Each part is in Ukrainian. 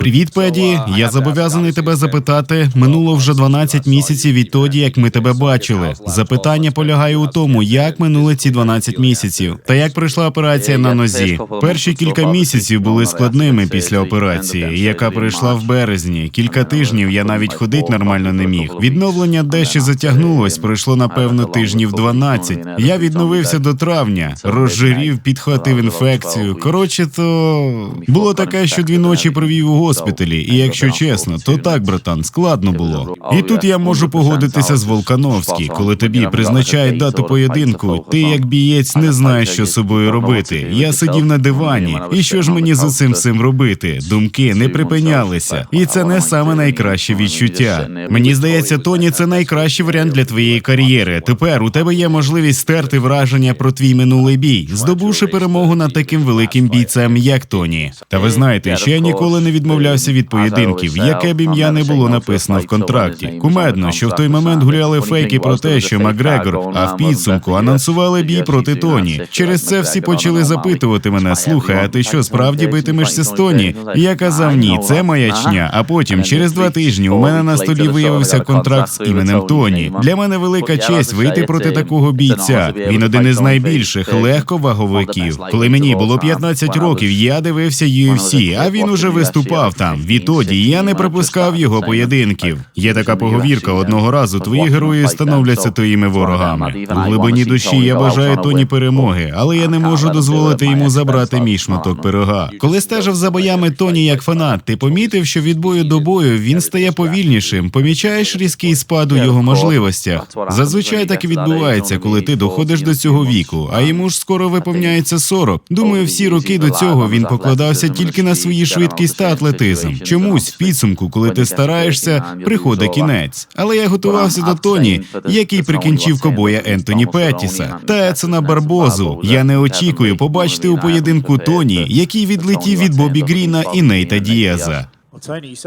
Привіт, Педі. Я зобов'язаний тебе запитати. Минуло вже 12 місяців відтоді, як ми тебе бачили. Запитання полягає у тому, як минули ці 12 місяців, та як пройшла операція на нозі. Перші кілька місяців були складними після операції, яка пройшла в березні. Кілька тижнів я навіть ходить нормально не міг. Відновлення дещо затягнулось. Пройшло напевно тижнів 12. Я відновився до травня, розжирів, підхватив інфекцію. Коротше, то було таке, що дві ночі провів у госпіталі. І якщо чесно, то так, братан, складно було. І тут я можу погодитися з Волкановський, коли тобі призначають дату поєдинку. Ти як бієць не знаєш, що з собою робити. Я сидів на дивані, і що ж мені з цим всім робити? Думки не припинялися, і це не саме найкраще відчуття. Мені здається, Тоні, це найкращий варіант для твоєї кар'єри. Тепер у тебе є можливість стерти враження про твій минулий бій, здобувши перемогу над таким великим бійцем, як Тоні. Та ви знаєте, що я ніколи не відмовлявся від поєдинків, яке б ім'я не було написано в контракті. Кумедно, що в той момент гуляли фейки про те, що Макгрегор, а в підсумку анонсували бій проти Тоні. Через це всі почали запитувати мене: слухай, а ти що справді битимешся з Тоні? І Я казав ні, це маячня. А потім, через два тижні, у мене на столі виявився контракт з іменем Тоні. Для мене велика честь вийти проти такого бійця. Він один із найбільших легковаговиків. Коли мені було 15 років, я дивився UFC, а він уже виступав там. Відтоді я не пропускав його поєдинків. Є така поговірка. Одного разу твої герої становляться твоїми ворогами. У глибині душі я бажаю Тоні перемоги, але я не можу дозволити йому забрати мій шматок пирога. Коли стежив за боями Тоні як фанат, ти помітив, що від бою до бою він стає повільнішим. Помічаєш різкий спад у його можливостях. Зазвичай так і відбувається, коли ти доходиш до цього віку, а йому ж скоро виповняється 40. Думаю, всі роки до цього він покладався тільки на свої швидкість та атлетизм. Чомусь в підсумку, коли ти стараєшся, приходить кінець. Але я готувався до Тоні, який прикінчив кобоя Ентоні Петтіса та Ецена Барбозу. Я не очікую побачити у поєдинку Тоні, який відлетів від Бобі Гріна і Нейта Дієза.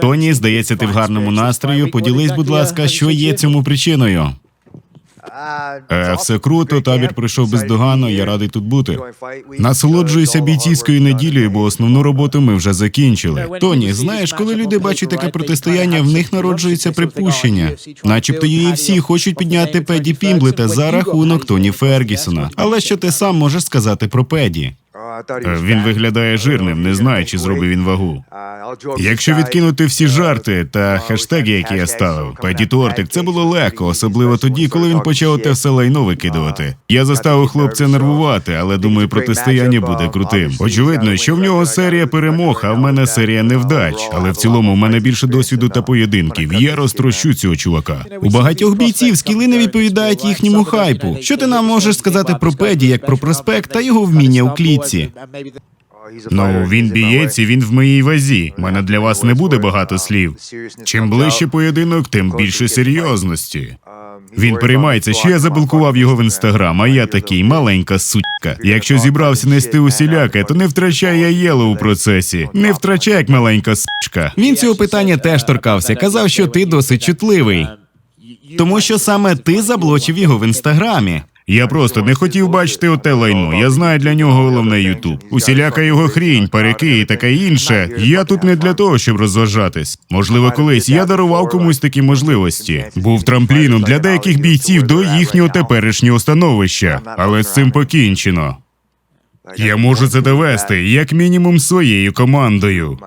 Тоні, здається, ти в гарному настрою. Поділись, будь ласка, що є цьому причиною. Е, все круто, табір пройшов бездоганно. Я радий тут бути. Насолоджуюся бійцівською неділею, бо основну роботу ми вже закінчили. Тоні, знаєш, коли люди бачать таке протистояння, в них народжується припущення. Начебто її всі хочуть підняти Педі Пімблета за рахунок Тоні Фергісона. Але що ти сам можеш сказати про Педі? Е, Він виглядає жирним, не знаю, чи зробив він вагу. Якщо відкинути всі жарти та хештеги, які я ставив, Педі Тортик, це було легко, особливо тоді, коли він почав те все лайно викидувати. Я заставив хлопця нервувати, але думаю, протистояння буде крутим. Очевидно, що в нього серія перемог, а в мене серія невдач. Але в цілому в мене більше досвіду та поєдинків. Я розтрощу цього чувака. У багатьох бійців скіли не відповідають їхньому хайпу. Що ти нам можеш сказати про Педі як про проспект та його вміння у клітці? Ну, він бієць і він в моїй вазі. У мене для вас не буде багато слів. Чим ближче поєдинок, тим більше серйозності. Він переймається, що я заблокував його в інстаграм, а я такий маленька сутка. Якщо зібрався нести усіляке, то не втрачай я єло у процесі. Не втрачай як маленька сучка. Він цього питання теж торкався. Казав, що ти досить чутливий. Тому що саме ти заблочив його в інстаграмі. Я просто не хотів бачити оте лайно. Я знаю для нього головне Ютуб. Усіляка його хрінь, парики і таке інше. Я тут не для того, щоб розважатись. Можливо, колись я дарував комусь такі можливості. Був трампліном для деяких бійців до їхнього теперішнього становища, але з цим покінчено. Я можу це довести, як мінімум, своєю командою.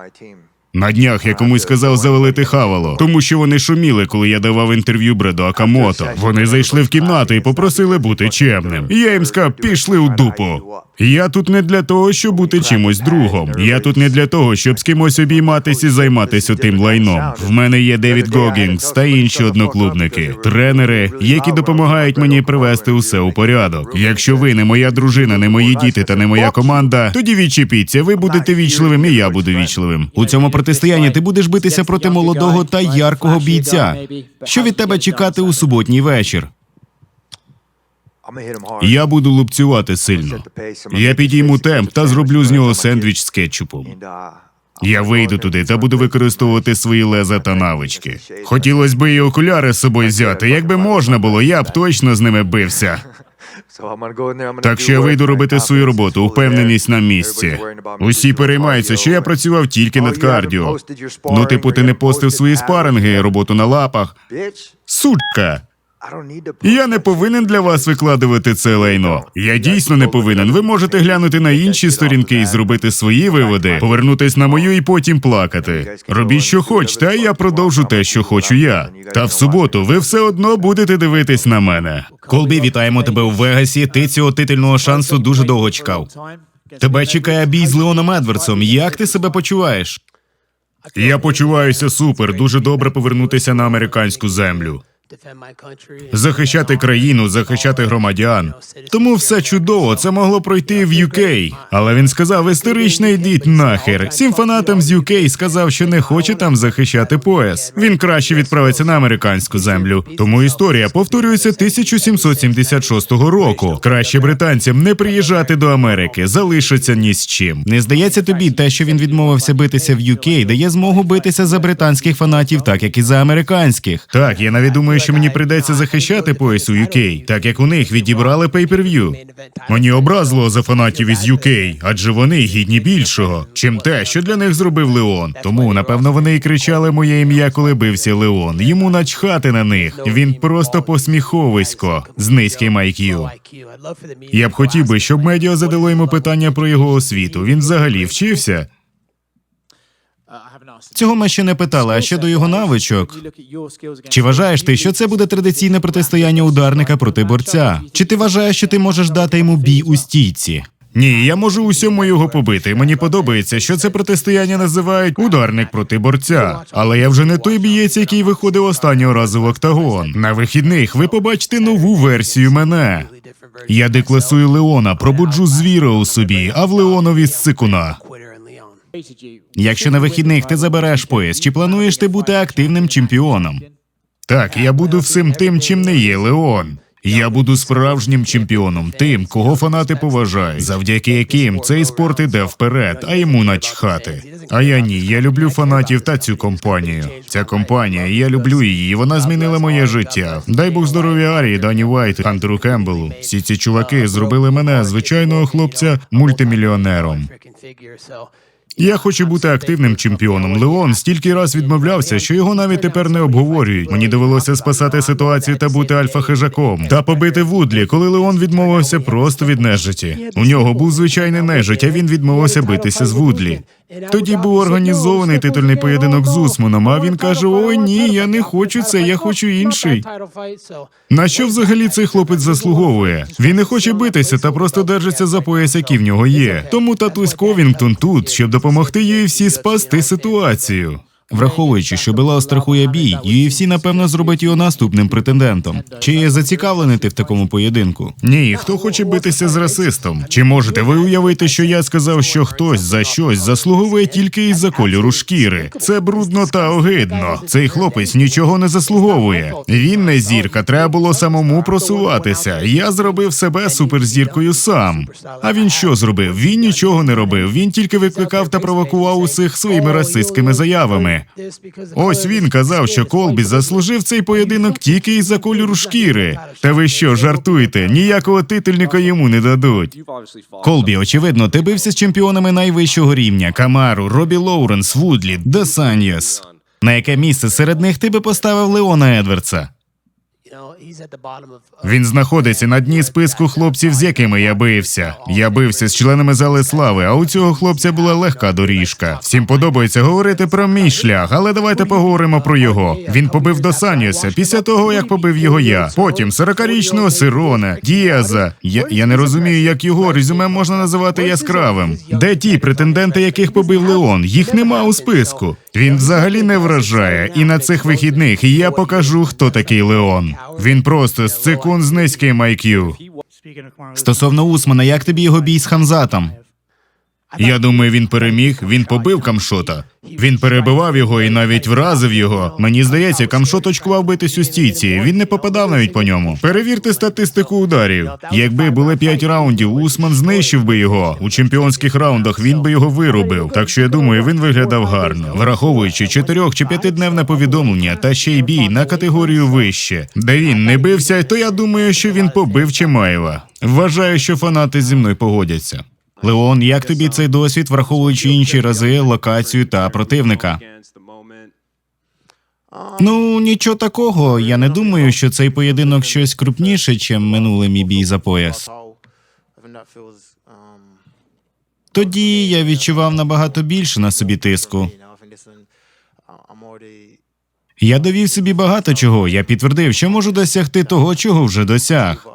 На днях я комусь сказав завалити хавало, тому що вони шуміли, коли я давав інтерв'ю Бреду Акамото. Вони зайшли в кімнату і попросили бути чемним. Я їм сказав, пішли у дупу. Я тут не для того, щоб бути чимось другом. Я тут не для того, щоб з кимось обійматись і займатися тим лайном. В мене є Девід Гогінгс та інші одноклубники, тренери, які допомагають мені привести усе у порядок. Якщо ви не моя дружина, не мої діти та не моя команда, тоді відчепіться. Ви будете вічливим, і я буду вічливим. У цьому протистоянні ти будеш битися проти молодого та яркого бійця. Що від тебе чекати у суботній вечір? Я буду лупцювати сильно. Я підійму темп та зроблю з нього сендвіч з кетчупом. Я вийду туди та буду використовувати свої леза та навички. Хотілося б і окуляри з собою взяти. Якби можна було, я б точно з ними бився. Так що я вийду робити свою роботу, упевненість на місці. Усі переймаються, що я працював тільки над кардіо. Ну, типу, ти не постив свої спаринги, роботу на лапах. Сучка! Я не повинен для вас викладувати це лайно. Я дійсно не повинен. Ви можете глянути на інші сторінки і зробити свої виводи, повернутись на мою і потім плакати. Робіть, що хочете, а я продовжу те, що хочу я. Та в суботу ви все одно будете дивитись на мене. Колбі, вітаємо тебе у Вегасі. Ти цього титульного шансу дуже довго чекав. Тебе чекає бій з Леоном Едвардсом. Як ти себе почуваєш? Я почуваюся супер, дуже добре повернутися на американську землю. Захищати країну, захищати громадян. Тому все чудово, це могло пройти в UK. Але він сказав: історично йдіть нахер. Всім фанатам з UK сказав, що не хоче там захищати пояс. Він краще відправиться на американську землю. Тому історія повторюється 1776 року. Краще британцям не приїжджати до Америки, залишиться ні з чим. Не здається тобі, те, що він відмовився битися в UK, дає змогу битися за британських фанатів, так як і за американських. Так, я навіть думаю, що мені прийдеться захищати пояс у UK, так як у них відібрали pay-per-view. Мені образило за фанатів із UK, адже вони гідні більшого, чим те, що для них зробив Леон. Тому напевно вони і кричали моє ім'я, коли бився Леон. Йому начхати на них. Він просто посміховисько з низьким IQ. Я б хотів би, щоб медіа задало йому питання про його освіту. Він взагалі вчився. Цього ми ще не питали. А щодо його навичок, чи вважаєш ти, що це буде традиційне протистояння ударника проти борця? Чи ти вважаєш, що ти можеш дати йому бій у стійці? Ні, я можу усьому його побити. Мені подобається, що це протистояння називають ударник проти борця. Але я вже не той бієць, який виходив останнього разу в октагон. На вихідних ви побачите нову версію мене. Я декласую Леона, пробуджу звіра у собі, а в Леонові сикуна. Якщо на вихідних ти забереш пояс, чи плануєш ти бути активним чемпіоном? Так, я буду всім тим, чим не є Леон. Я буду справжнім чемпіоном, тим, кого фанати поважають, завдяки яким цей спорт іде вперед, а йому начхати. А я ні, я люблю фанатів та цю компанію. Ця компанія, я люблю її. Вона змінила моє життя. Дай Бог здоров'я Арії, Дані Вайт, Хантеру Кембелу. Всі ці чуваки зробили мене звичайного хлопця мультимільйонером. Я хочу бути активним чемпіоном. Леон стільки раз відмовлявся, що його навіть тепер не обговорюють. Мені довелося спасати ситуацію та бути альфа-хижаком. Та побити Вудлі, коли Леон відмовився просто від нежиті. У нього був звичайний нежить, а він відмовився битися з Вудлі. Тоді був організований титульний поєдинок з Усманом. А він каже: Ой, ні, я не хочу це, я хочу інший. На що взагалі цей хлопець заслуговує? Він не хоче битися та просто держиться за пояс, який в нього є. Тому татусь Ковінгтон тут, щоб допомогти UFC спасти ситуацію. Враховуючи, що Белал страхує бій, UFC, напевно, зробить його наступним претендентом. Чи є зацікавлений ти в такому поєдинку? Ні, хто хоче битися з расистом? Чи можете ви уявити, що я сказав, що хтось за щось заслуговує тільки із-за кольору шкіри? Це брудно та огидно. Цей хлопець нічого не заслуговує. Він не зірка, треба було самому просуватися. Я зробив себе суперзіркою сам. А він що зробив? Він нічого не робив. Він тільки викликав та провокував усіх своїми расистськими заявами. Ось він казав, що Колбі заслужив цей поєдинок тільки із-за кольору шкіри. Та ви що, жартуєте? Ніякого титульника йому не дадуть. Колбі, очевидно, ти бився з чемпіонами найвищого рівня: Камару, Робі Лоуренс, Вудлі, Десаньєс. На яке місце серед них ти би поставив Леона Едвардса? Він знаходиться на дні списку хлопців, з якими я бився. Я бився з членами зали слави, а у цього хлопця була легка доріжка. Всім подобається говорити про мій шлях, але давайте поговоримо про його. Він побив до Саніуса після того, як побив його я. Потім 40-річного Сирона, Діаза. Я, я не розумію, як його резюме можна називати яскравим. Де ті претенденти, яких побив Леон? Їх нема у списку. Він взагалі не вражає. І на цих вихідних я покажу, хто такий Леон. Він просто з цикун з низьким IQ. Стосовно Усмана, як тобі його бій з Хамзатом? Я думаю, він переміг. Він побив Камшота. Він перебивав його і навіть вразив його. Мені здається, Камшот очкував битись у стійці. Він не попадав навіть по ньому. Перевірте статистику ударів. Якби були п'ять раундів, Усман знищив би його. У чемпіонських раундах він би його вирубив. Так що я думаю, він виглядав гарно, враховуючи чотирьох чи п'ятидневне повідомлення та ще й бій на категорію вище, де він не бився, то я думаю, що він побив Чимаєва. Вважаю, що фанати зі мною погодяться. Леон, як тобі цей досвід, враховуючи інші рази, локацію та противника? Ну нічого такого. Я не думаю, що цей поєдинок щось крупніше, чим минулий мій бій за пояс. Тоді я відчував набагато більше на собі тиску. Я довів собі багато чого. Я підтвердив, що можу досягти того, чого вже досяг.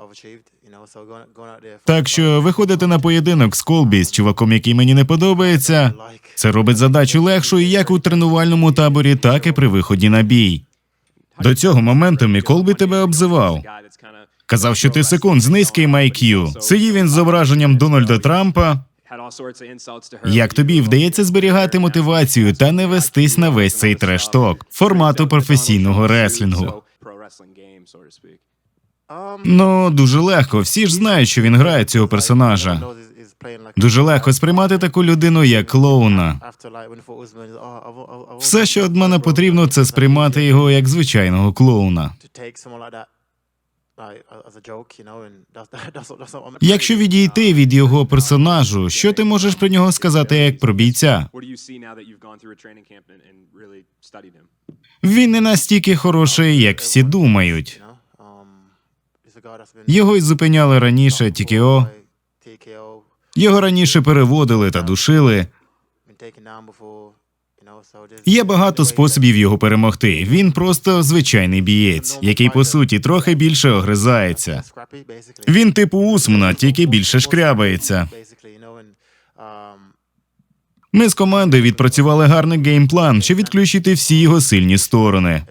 Так що виходити на поєдинок з Колбі з чуваком, який мені не подобається, це робить задачу легшою як у тренувальному таборі, так і при виході на бій. До цього моменту Міколбі тебе обзивав. Казав, що ти секунд з низьким IQ. Сидів він з зображенням Дональда Трампа. Як тобі вдається зберігати мотивацію та не вестись на весь цей трешток формату професійного реслінгу? Ну дуже легко. Всі ж знають, що він грає цього персонажа. Дуже легко сприймати таку людину, як клоуна. Все, що від мене потрібно, це сприймати його як звичайного клоуна. Якщо відійти від його персонажу, що ти можеш про нього сказати як про бійця? Він не настільки хороший, як всі думають. Його й зупиняли раніше ТКО. Його раніше переводили та душили. Є багато способів його перемогти. Він просто звичайний бієць, який по суті трохи більше огризається. Він типу Усмана, тільки більше шкрябається. Ми з командою відпрацювали гарний геймплан, щоб відключити всі його сильні сторони.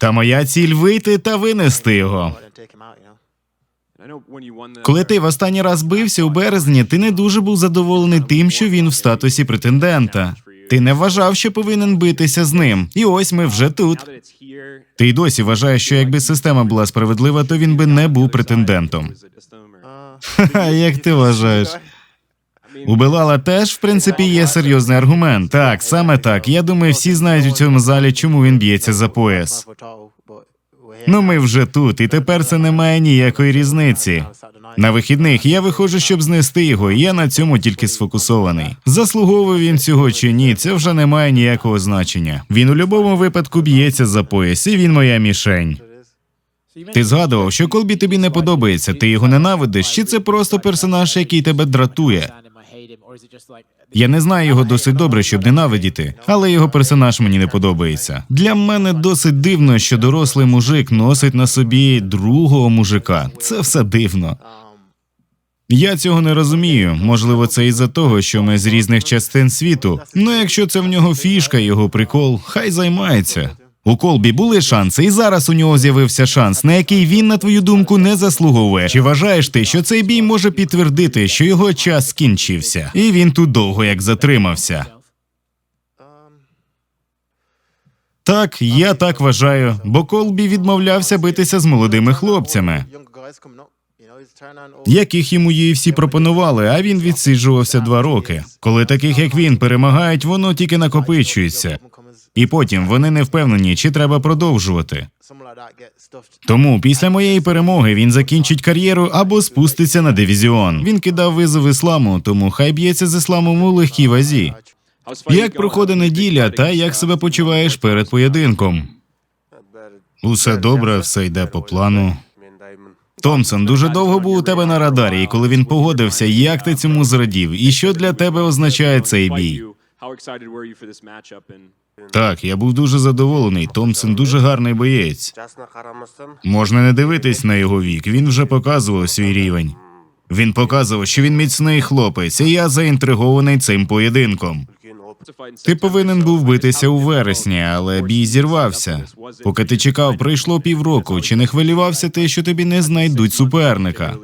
Та моя ціль вийти та винести його. Коли ти в останній раз бився у березні, ти не дуже був задоволений тим, що він в статусі претендента. Ти не вважав, що повинен битися з ним. І ось ми вже тут. Ти й досі вважаєш, що якби система була справедлива, то він би не був претендентом. Ха, як ти вважаєш? У Белала теж, в принципі, є серйозний аргумент. Так, саме так. Я думаю, всі знають у цьому залі, чому він б'ється за пояс. Ну, ми вже тут, і тепер це не має ніякої різниці. На вихідних я виходжу, щоб знести його, і я на цьому тільки сфокусований. Заслуговує він цього чи ні, це вже не має ніякого значення. Він у будь-якому випадку б'ється за пояс, і він моя мішень. Ти згадував, що Колбі тобі не подобається, ти його ненавидиш, чи це просто персонаж, який тебе дратує? Я не знаю його досить добре, щоб ненавидіти, але його персонаж мені не подобається. Для мене досить дивно, що дорослий мужик носить на собі другого мужика. Це все дивно. Я цього не розумію. Можливо, це із-за того, що ми з різних частин світу. Ну, якщо це в нього фішка, його прикол, хай займається. У Колбі були шанси, і зараз у нього з'явився шанс, на який він, на твою думку, не заслуговує. Чи вважаєш ти, що цей бій може підтвердити, що його час скінчився, і він тут довго як затримався? Так, я так вважаю, бо Колбі відмовлявся битися з молодими хлопцями, яких йому UFC пропонували, а він відсиджувався два роки. Коли таких як він перемагають, воно тільки накопичується. І потім вони не впевнені, чи треба продовжувати. Тому після моєї перемоги він закінчить кар'єру або спуститься на дивізіон. Він кидав визов ісламу, тому хай б'ється з ісламом у легкій вазі. Як проходить неділя, та як себе почуваєш перед поєдинком? Усе добре, все йде по плану. Томсон дуже довго був у тебе на радарі, і коли він погодився, як ти цьому зрадів, і що для тебе означає цей бій? Так, я був дуже задоволений. Томпсон дуже гарний боєць. Можна не дивитись на його вік. Він вже показував свій рівень. Він показував, що він міцний хлопець, і я заінтригований цим поєдинком. Ти повинен був битися у вересні, але бій зірвався. Поки ти чекав, пройшло півроку. Чи не хвилювався ти, що тобі не знайдуть суперника?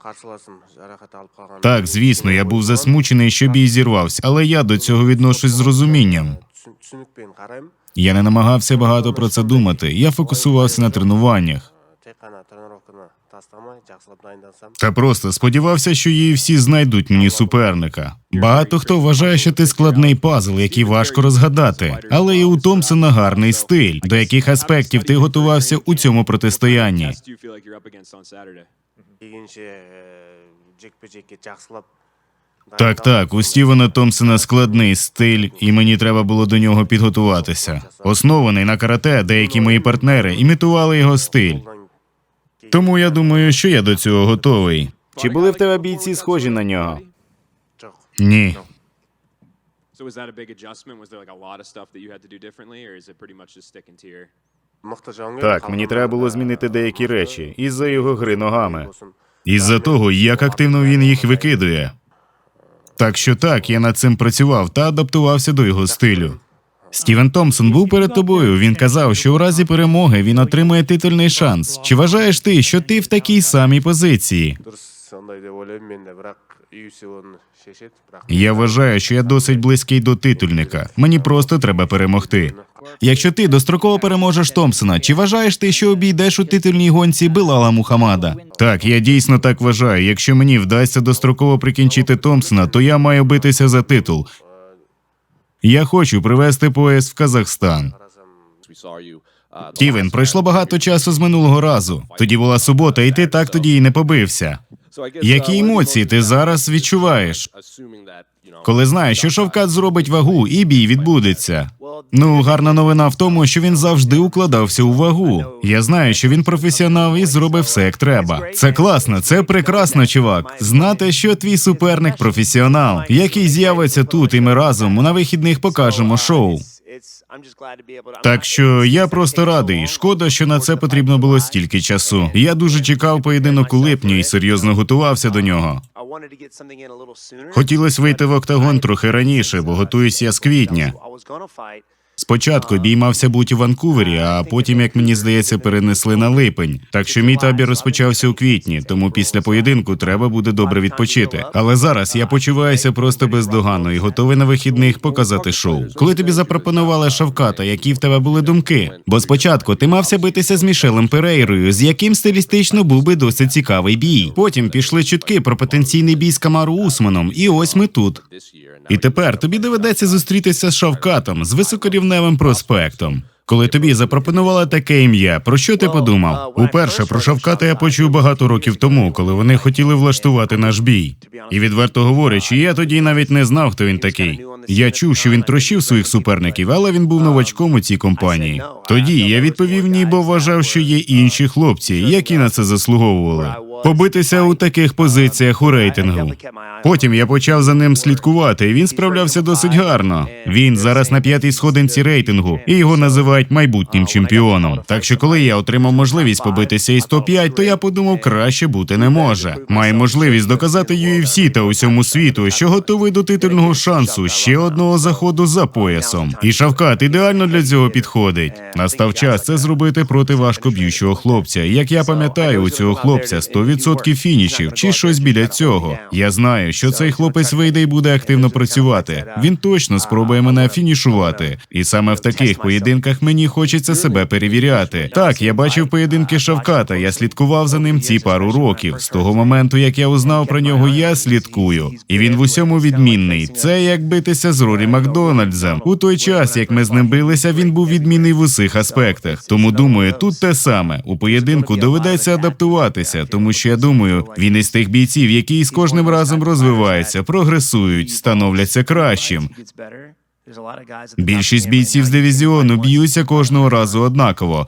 және ә, қарсыласым жарақат алып қалған Так, звісно, я був засмучений, що бій зірвався, але я до цього відношусь з розумінням. Түсін- түсінікпен қараймын Я не намагався багато про це думати. Я фокусувався на тренуваннях. тек қана тренировканы тастамай жақсылап дайындалсам Та просто сподівався, що її всі знайдуть мені суперника. Багато хто вважає, що ти складний пазл, який важко розгадати, але і у Томпсона гарний стиль. До яких аспектів ти готувався у цьому протистоянні? Жекпе жекке жақсылап Так, так, у Стівена Томпсона складний стиль, і мені треба було до нього підготуватися. Оснований на карате, деякі мої партнери імітували його стиль. Тому я думаю, що я до цього готовий. Чи були в тебе бійці схожі на нього? Ні. So was that a big adjustment? Was there like a lot of stuff that you had to do differently, or is it pretty much just sticking to your? мықты жауынгер Так, мені треба було змінити деякі речі із-за його гри ногами. болсын. Із-за того, як активно він їх викидує. Так що так, я над цим працював та адаптувався до його стилю. Стівен Томпсон був перед тобою. Він казав, що у разі перемоги він отримає титульний шанс. Чи вважаєш ти, що ти в такій самій позиції? дұрыс сондай деп ойлаймын мен де бірақ UFC оны шешеді бірақ Я вважаю, що я досить близький до титульника. Мені просто треба перемогти. Якщо ти достроково переможеш Томпсона, чи вважаєш ти, що обійдеш у титульній гонці Билала Мухаммада? Так, я дійсно так вважаю. Якщо мені вдасться достроково прикінчити Томпсона, то я маю битися за титул. Я хочу привезти пояс в Казахстан. We saw you. Uh, Тівен, пройшло багато часу з минулого разу. Тоді була субота, і ти так тоді і не побився. I Які uh, емоції ти зараз відчуваєш, you know. коли знаєш, що Шовкат зробить вагу і бій відбудеться? Ну, гарна новина в тому, що він завжди укладався у вагу. Я знаю, що він професіонал і зробить все як треба. Це класно, це прекрасно, чувак. Знати, що твій суперник професіонал, який з'явиться тут, і ми разом на вихідних покажемо шоу. Так що я просто радий. Шкода, що на це потрібно було стільки часу. Я дуже чекав поєдинок у липні і серйозно готувався до нього. Хотілося вийти в октагон трохи раніше, бо готуюсь я з квітня. Спочатку бій мався бути у Ванкувері, а потім, як мені здається, перенесли на липень. Так що мій табір розпочався у квітні, тому після поєдинку треба буде добре відпочити. Але зараз я почуваюся просто бездоганно і готовий на вихідних показати шоу. Коли тобі запропонували Шавката, які в тебе були думки? Бо спочатку ти мався битися з Мішелем Перейрою, з яким стилістично був би досить цікавий бій. Потім пішли чутки про потенційний бій з Камару Усманом, і ось ми тут. І тепер тобі доведеться зустрітися з Шавкатом з високорівневим проспектом. Коли тобі запропонували таке ім'я, про що ти подумав? Уперше про Шавката я почув багато років тому, коли вони хотіли влаштувати наш бій. І відверто говорячи, я тоді навіть не знав, хто він такий. Я чув, що він трощив своїх суперників, але він був новачком у цій компанії. Тоді я відповів ні, бо вважав, що є інші хлопці, які на це заслуговували. Побитися у таких позиціях у рейтингу. Потім я почав за ним слідкувати, і він справлявся досить гарно. Він зараз на п'ятій сходинці рейтингу, і його називають майбутнім чемпіоном. Так що, коли я отримав можливість побитися із топ-5, то я подумав, краще бути не може. Має можливість доказати UFC та усьому світу, що готовий до титульного шансу ще одного заходу за поясом. І Шавкат ідеально для цього підходить. Настав час це зробити проти важкоб'ючого хлопця. Як я пам'ятаю, у цього хлопця 100% фінішів чи щось біля цього. Я знаю, що цей хлопець вийде і буде активно працювати. Він точно спробує мене фінішувати. І саме в таких поєдинках мені хочеться себе перевіряти. Так, я бачив поєдинки Шавката. Я слідкував за ним ці пару років. З того моменту, як я узнав про нього, я слідкую. І він в усьому відмінний. Це як битися з Рорі Макдональдсом. У той час, як ми з ним билися, він був відмінний в усіх аспектах. Тому думаю, тут те саме. У поєдинку доведеться адаптуватися, тому що я думаю, він із тих бійців, які з кожним разом розвиваються, прогресують, становляться кращим. Більшість бійців з дивізіону б'ються кожного разу однаково.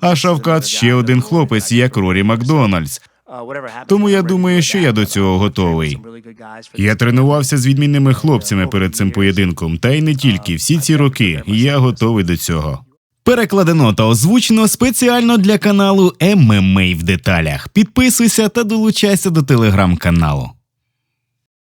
А Шавкат ще один хлопець, як Рорі Макдональдс. Тому я думаю, що я до цього готовий. Я тренувався з відмінними хлопцями перед цим поєдинком, та й не тільки всі ці роки. Я готовий до цього. Перекладено та озвучено спеціально для каналу ММА в деталях. Підписуйся та долучайся до телеграм-каналу.